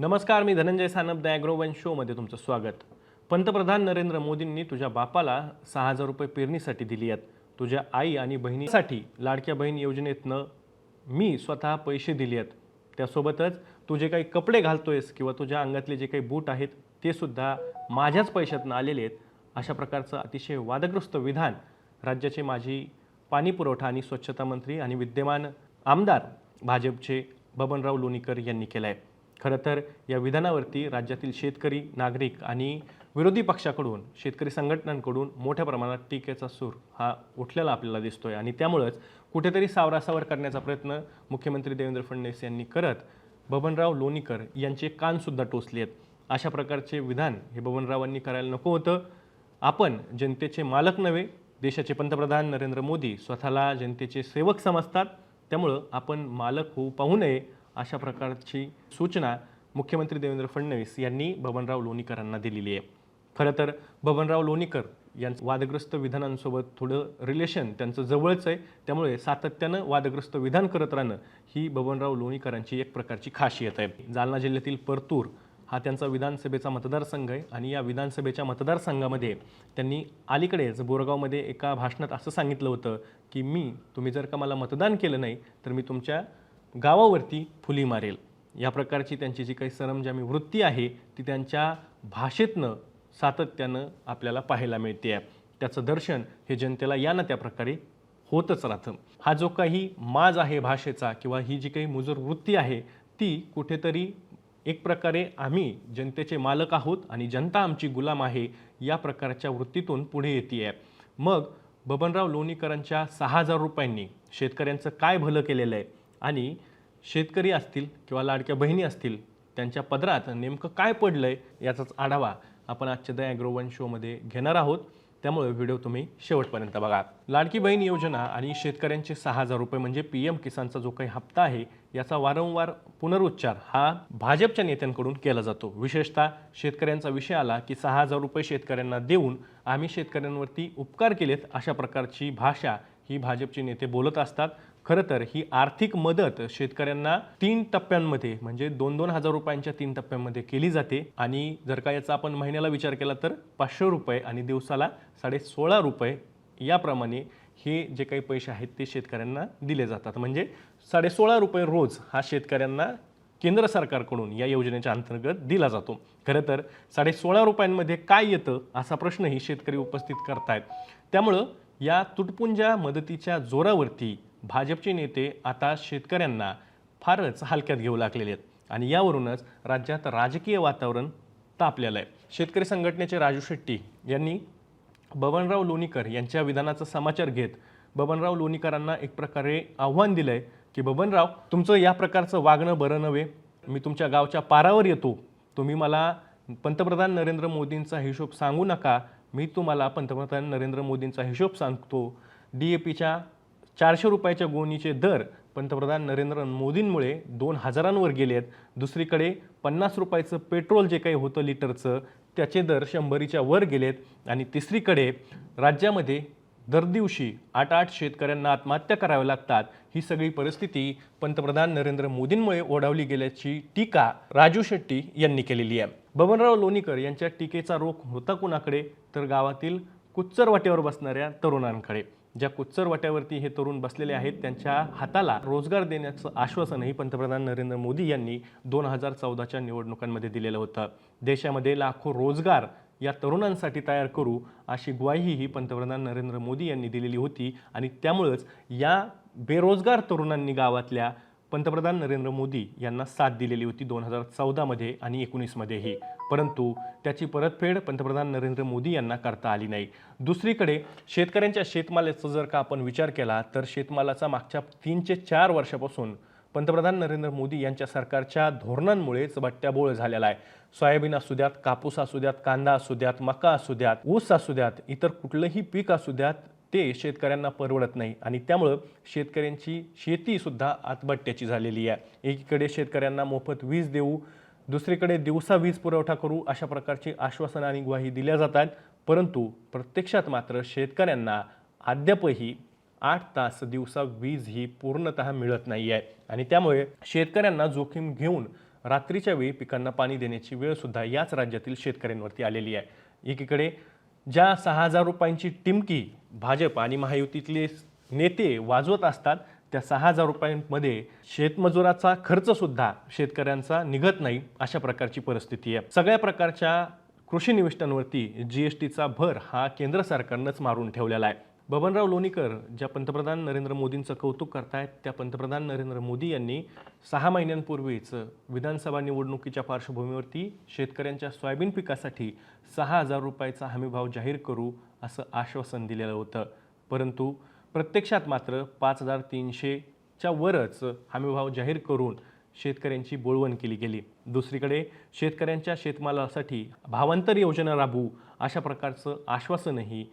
नमस्कार मी धनंजय सानप द शोमध्ये तुमचं स्वागत. पंतप्रधान नरेंद्र मोदींनी तुझ्या बापाला सहा हजार रुपये पेरणीसाठी दिली आहेत. तुझ्या आई आणि बहिणीसाठी लाडक्या बहीण योजनेतनं मी स्वतः पैसे दिले आहेत. त्यासोबतच तू जे काही कपडे घालतोयस किंवा तुझ्या अंगातले जे काही बूट आहेत ते सुद्धा माझ्याच पैशातनं आलेले आहेत. अशा प्रकारचं अतिशय वादग्रस्त विधान राज्याचे माजी पाणीपुरवठा आणि स्वच्छता मंत्री आणि विद्यमान आमदार भाजपचे बबनराव लोणीकर यांनी केलं आहे खरं तर या विधानावरती राज्यातील शेतकरी नागरिक आणि विरोधी पक्षाकडून शेतकरी संघटनांकडून मोठ्या प्रमाणात टीकेचा सूर हा उठलेला आपल्याला दिसतोय आणि त्यामुळंच कुठेतरी सावरासावर करण्याचा प्रयत्न मुख्यमंत्री देवेंद्र फडणवीस यांनी करत बबनराव लोणीकर यांचे कानसुद्धा टोचले आहेत अशा प्रकारचे विधान हे बबनरावांनी करायला नको होतं. आपण जनतेचे मालक नव्हे देशाचे पंतप्रधान नरेंद्र मोदी स्वतःला जनतेचे सेवक समजतात. त्यामुळं आपण मालक होऊ पाहू नये. अशा प्रकारची सूचना मुख्यमंत्री देवेंद्र फडणवीस यांनी बबनराव लोणीकरांना दिलेली आहे. खरं तर बबनराव लोणीकर यांचं वादग्रस्त विधानांसोबत थोडं रिलेशन त्यांचं जवळच आहे. त्यामुळे सातत्यानं वादग्रस्त विधान करत राहणं ही बबनराव लोणीकरांची एक प्रकारची खासियत आहे. जालना जिल्ह्यातील परतूर हा त्यांचा विधानसभेचा मतदारसंघ आहे आणि या विधानसभेच्या मतदारसंघामध्ये त्यांनी अलीकडेच बोरगावमध्ये एका भाषणात असं सांगितलं होतं की मी तुम्ही जर का मला मतदान केलं नाही तर मी तुमच्या गावावरती फुली मारेल. या प्रकारची त्यांची जी काही सरंजामी वृत्ती आहे ती त्यांच्या भाषेतनं सातत्यानं आपल्याला पाहायला मिळते. आहे त्याचं दर्शन हे जनतेला या ना त्या प्रकारे होतच राहतं. हा जो काही माज आहे भाषेचा किंवा ही जी काही मुजूर वृत्ती आहे ती कुठेतरी एक प्रकारे आम्ही जनतेचे मालक आहोत आणि जनता आमची गुलाम आहे या प्रकारच्या वृत्तीतून पुढे येते आहे मग बबनराव लोणीकरांच्या सहा हजार रुपयांनी शेतकऱ्यांचं काय भलं केलेलं आहे? आणि शेतकरी असतील किंवा लाडक्या बहिणी असतील त्यांच्या पदरात नेमकं काय पडलं आहे याचाच आढावा आपण आजच्या द ॲग्रो वन शोमध्ये घेणार आहोत. त्यामुळे व्हिडिओ तुम्ही शेवटपर्यंत बघा. लाडकी बहीण योजना आणि शेतकऱ्यांचे सहा हजार रुपये म्हणजे पी एम किसानचा जो काही हप्ता आहे याचा वारंवार पुनरुच्चार हा भाजपच्या नेत्यांकडून केला जातो. विशेषतः शेतकऱ्यांचा विषय आला की सहा हजार रुपये शेतकऱ्यांना देऊन आम्ही शेतकऱ्यांवरती उपकार केलेत अशा प्रकारची भाषा ही भाजपचे नेते बोलत असतात. खरं तर ही आर्थिक मदत शेतकऱ्यांना तीन टप्प्यांमध्ये म्हणजे दोन दोन हजार रुपयांच्या तीन टप्प्यांमध्ये केली जाते. आणि जर का याचा आपण महिन्याला विचार केला तर पाचशे रुपये आणि दिवसाला साडे सोळा रुपये याप्रमाणे हे जे काही पैसे आहेत ते शेतकऱ्यांना दिले जातात. म्हणजे साडे सोळा रुपये रोज हा शेतकऱ्यांना केंद्र सरकारकडून या योजनेच्या अंतर्गत दिला जातो. खरं तर साडे सोळा रुपयांमध्ये काय येतं असा प्रश्नही शेतकरी उपस्थित करतायत. त्यामुळं या तुटपुंजा मदतीच्या जोरावरती भाजपचे नेते आता शेतकऱ्यांना फारच हलक्यात घेऊ लागलेले आहेत. आणि यावरूनच राज्यात राजकीय वातावरण तापलेलं आहे. शेतकरी संघटनेचे राजू शेट्टी यांनी बबनराव लोणीकर यांच्या विधानाचा समाचार घेत बबनराव लोणीकरांना एक प्रकारे आव्हान दिलं आहे की बबनराव तुमचं या प्रकारचं वागणं बरं नव्हे. मी तुमच्या गावच्या पारावर येतो. तुम्ही मला पंतप्रधान नरेंद्र मोदींचा हिशोब सांगू नका. मी तुम्हाला पंतप्रधान नरेंद्र मोदींचा हिशोब सांगतो. डी ए पीच्या चारशे रुपयाच्या गोणीचे दर पंतप्रधान नरेंद्र मोदींमुळे दोन हजारांवर गेले आहेत. दुसरीकडे पन्नास रुपयाचं पेट्रोल जे काही होतं लिटरचं त्याचे दर शंभरीच्या वर गेलेत आणि तिसरीकडे राज्यामध्ये दर दिवशी आठ आठ शेतकऱ्यांना आत्महत्या कराव्या लागतात. ही सगळी परिस्थिती पंतप्रधान नरेंद्र मोदींमुळे ओढावली गेल्याची टीका राजू शेट्टी यांनी केलेली आहे. बबनराव लोणीकर यांच्या टीकेचा रोख होता कुणाकडे? तर गावातील कुच्चर वाट्यावर बसणाऱ्या तरुणांकडे. ज्या कुच्चर वाट्यावरती हे तरुण बसलेले आहेत त्यांच्या हाताला रोजगार देण्याचं आश्वासनही पंतप्रधान नरेंद्र मोदी यांनी दोन हजार चौदाच्या निवडणुकांमध्ये दिलेलं होतं. देशामध्ये लाखो रोजगार या तरुणांसाठी तयार करू अशी ग्वाही ही पंतप्रधान नरेंद्र मोदी यांनी दिलेली होती आणि त्यामुळंच या बेरोजगार तरुणांनी गावातल्या पंतप्रधान नरेंद्र मोदी यांना साथ दिलेली होती दोन हजार चौदामध्ये आणि एकोणीसमध्येही. परंतु त्याची परतफेड पंतप्रधान नरेंद्र मोदी यांना करता आली नाही. दुसरीकडे शेतकऱ्यांच्या शेतमालाचा जर का आपण विचार केला तर शेतमालाचा मागच्या तीनचे चार वर्षापासून पंतप्रधान नरेंद्र मोदी यांच्या सरकारच्या धोरणांमुळेच बट्ट्याबोळ झालेला आहे. सोयाबीन असू द्यात कापूस असू द्यात कांदा असू द्यात मका असू द्यात ऊस असू द्यात इतर कुठलंही पीक असू द्यात ते शेतकऱ्यांना परवडत नाही आणि त्यामुळं शेतकऱ्यांची शेतीसुद्धा आतबट्ट्याची झालेली आहे. एकीकडे शेतकऱ्यांना मोफत वीज देऊ दुसरीकडे दिवसा वीज पुरवठा करू अशा प्रकारची आश्वासनं आणि ग्वाही दिल्या जातात परंतु प्रत्यक्षात मात्र शेतकऱ्यांना अद्यापही आठ तास दिवसा वीज ही पूर्णतः मिळत नाही आहे आणि त्यामुळे शेतकऱ्यांना जोखीम घेऊन रात्रीच्या वेळी पिकांना पाणी देण्याची वेळसुद्धा याच राज्यातील शेतकऱ्यांवरती आलेली आहे. एकीकडे ज्या सहा हजार रुपयांची टिमकी भाजप आणि महायुतीतले नेते वाजवत असतात त्या सहा हजार रुपयांमध्ये शेतमजुराचा खर्चसुद्धा शेतकऱ्यांचा निघत नाही अशा प्रकारची परिस्थिती आहे. सगळ्या प्रकारच्या कृषी निविष्टांवरती जी एस टीचा भर हा केंद्र सरकारनंच मारून ठेवलेला आहे. बबनराव लोणीकर ज्या पंतप्रधान नरेंद्र मोदींचं कौतुक करतायत त्या पंतप्रधान नरेंद्र मोदी यांनी सहा महिन्यांपूर्वीच विधानसभा निवडणुकीच्या पार्श्वभूमीवरती शेतकऱ्यांच्या सोयाबीन पिकासाठी सहा हजार रुपयाचा हमीभाव जाहीर करू असं आश्वासन दिलेलं होतं. परंतु प्रत्यक्षात मात्र पाच हजार तीनशेच्या वरच हमीभाव जाहीर करून शेतकऱ्यांची बोळवण केली गेली. दुसरीकडे शेतकऱ्यांच्या शेतमालासाठी भावांतर योजना राबवू अशा प्रकारचं आश्वासनही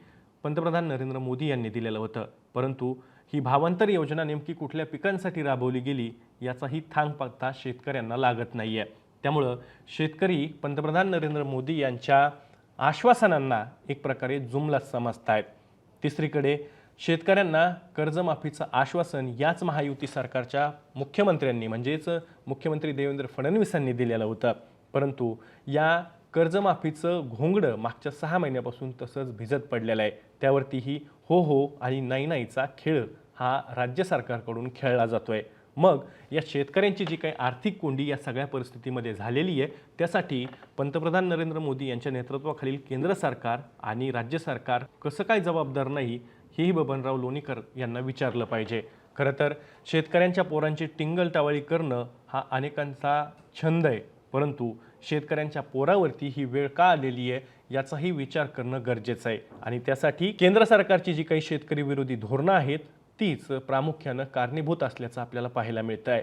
पंतप्रधान नरेंद्र मोदी यांनी दिलेलं होतं. परंतु ही भावांतर योजना नेमकी कुठल्या पिकांसाठी राबवली गेली याचाही थांग पत्ता शेतकऱ्यांना लागत नाही आहे त्यामुळं शेतकरी पंतप्रधान नरेंद्र मोदी यांच्या आश्वासनांना एक प्रकारे जुमलाच आहेत तिसरीकडे शेतकऱ्यांना कर्जमाफीचं आश्वासन याच महायुती सरकारच्या मुख्यमंत्र्यांनी म्हणजेच मुख्यमंत्री देवेंद्र फडणवीसांनी दिलेलं होतं. परंतु या कर्जमाफीचं घोंगडं मागच्या सहा महिन्यापासून तसंच भिजत पडलेलं आहे. त्यावरतीही हो हो आणि नाही नाहीचा खेळ हा राज्य सरकारकडून खेळला जातो आहे मग या शेतकऱ्यांची जी काही आर्थिक कोंडी या सगळ्या परिस्थितीमध्ये झालेली आहे त्यासाठी पंतप्रधान नरेंद्र मोदी यांच्या नेतृत्वाखालील केंद्र सरकार आणि राज्य सरकार कसं काय जबाबदार नाही हेही बबनराव लोणीकर यांना विचारलं पाहिजे. खरं तर शेतकऱ्यांच्या पोरांची टिंगल टावळी करणं हा अनेकांचा छंद आहे. परंतु शेतकऱ्यांच्या पोरावरती ही वेळ का आलेली आहे याचाही विचार करणं गरजेचं आहे. आणि त्यासाठी केंद्र सरकारची जी काही शेतकरी विरोधी धोरणं आहेत तीच प्रामुख्यानं कारणीभूत असल्याचं आपल्याला पाहायला मिळतं आहे.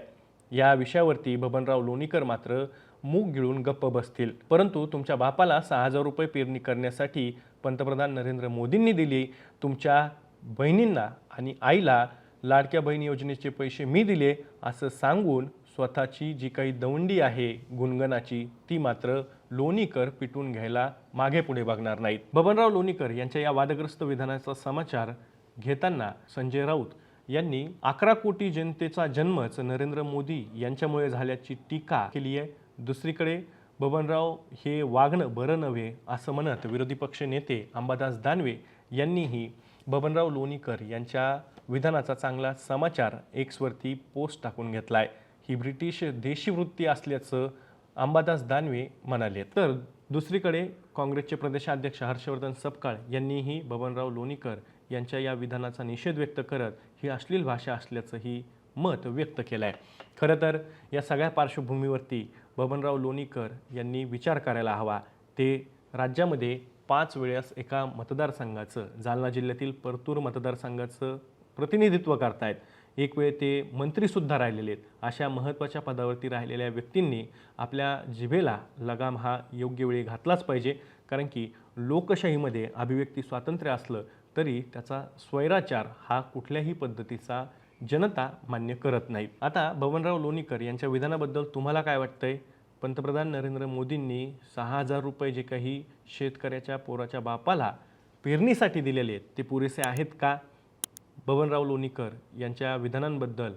या विषयावरती बबनराव लोणीकर मात्र मूग गिळून गप्प बसतील. परंतु तुमच्या बापाला सहा हजार रुपये पेरणी करण्यासाठी पंतप्रधान नरेंद्र मोदींनी दिली. तुमच्या बहिणींना आणि आईला लाडक्या बहीण योजनेचे पैसे मी दिले असं सांगून स्वतःची जी काही दवंडी आहे गुणगणाची ती मात्र लोणीकर पिटून घ्यायला मागे पुढे बघणार नाहीत. बबनराव लोणीकर यांच्या या वादग्रस्त विधानाचा समाचार घेताना संजय राऊत यांनी अकरा कोटी जनतेचा जन्मच नरेंद्र मोदी यांच्यामुळे झाल्याची टीका केली आहे. दुसरीकडे बबनराव हे वागणं बरं नव्हे असं म्हणत विरोधी पक्ष नेते अंबादास दानवे यांनीही बबनराव लोणीकर यांच्या विधानाचा चांगला समाचार एक्सवरती पोस्ट टाकून घेतला आहे ही ब्रिटिश देशीवृत्ती असल्याचं अंबादास दानवे म्हणाले. तर दुसरीकडे काँग्रेसचे प्रदेशाध्यक्ष हर्षवर्धन सपकाळ यांनीही बबनराव लोणीकर यांच्या या विधानाचा निषेध व्यक्त करत ही अश्लील भाषा असल्याचंही मत व्यक्त केलं आहे खरं तर या सगळ्या पार्श्वभूमीवरती बबनराव लोणीकर यांनी विचार करायला हवा. ते राज्यामध्ये पाच वेळेस एका मतदारसंघाचं जालना जिल्ह्यातील परतूर मतदारसंघाचं प्रतिनिधित्व करतायत. एक वेळ ते मंत्रीसुद्धा राहिलेले आहेत. अशा महत्त्वाच्या पदावरती राहिलेल्या व्यक्तींनी आपल्या जिभेला लगाम हा योग्य वेळी घातलाच पाहिजे. कारण की लोकशाहीमध्ये अभिव्यक्ती स्वातंत्र्य असलं तरी त्याचा स्वैराचार हा कुठल्याही पद्धतीचा जनता मान्य करत नाही आता बबनराव लोणीकर यांच्या विधानाबद्दल तुम्हाला काय वाटतंय? पंतप्रधान नरेंद्र मोदींनी सहा हजार रुपये जे काही शेतकऱ्याच्या पोराच्या बापाला पेरणीसाठी दिलेले आहेत ते पुरेसे आहेत का? बबनराव लोणीकर यांच्या विधानांबद्दल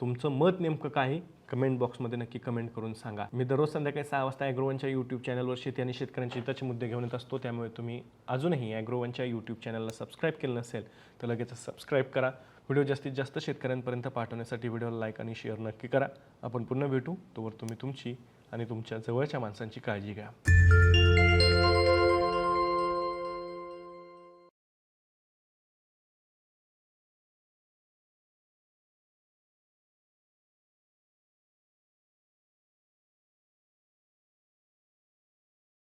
तुमचं मत नेमकं काय कमेंट बॉक्समध्ये नक्की कमेंट करून सांगा. मी दररोज संध्याकाळी सहा वाजता ॲग्रोवनच्या यूट्यूब चॅनलवर शेती आणि शेतकऱ्यांचे हिताचे मुद्दे घेऊन येत असतो. त्यामुळे तुम्ही अजूनही ॲग्रोवनच्या यूट्यूब चॅनलला सबस्क्राईब केलं नसेल तर लगेच सबस्क्राईब करा. व्हिडिओ जास्तीत जास्त शेतकऱ्यांपर्यंत पाठवण्यासाठी व्हिडिओला लाईक आणि शेअर नक्की करा. आपण पुन्हा भेटू. तोवर तुम्ही तुमची आणि तुमच्या जवळच्या माणसांची काळजी घ्या.